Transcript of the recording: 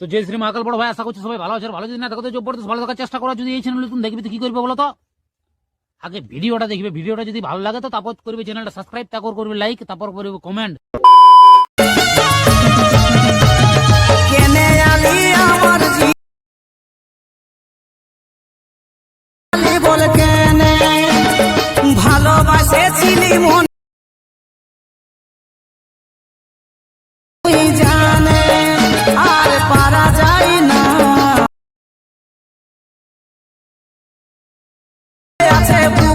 তো জয় শ্রী মহাকাল বড় ভাই আশা করছি সবাই ভালো আছে ভালো যদি না থাকো তো জবরদস্ত ভালো থাকার চেষ্টা করা যদি এই চ্যানেল তুমি দেখবি কি করবে বলো তো? আগে ভিডিওটা দেখবে, ভিডিওটা যদি ভালো লাগে তো তারপর করবে চ্যানেলটা সাবস্ক্রাইব তারপর করবে লাইক তারপর করবে কমেন্ট মন। আছে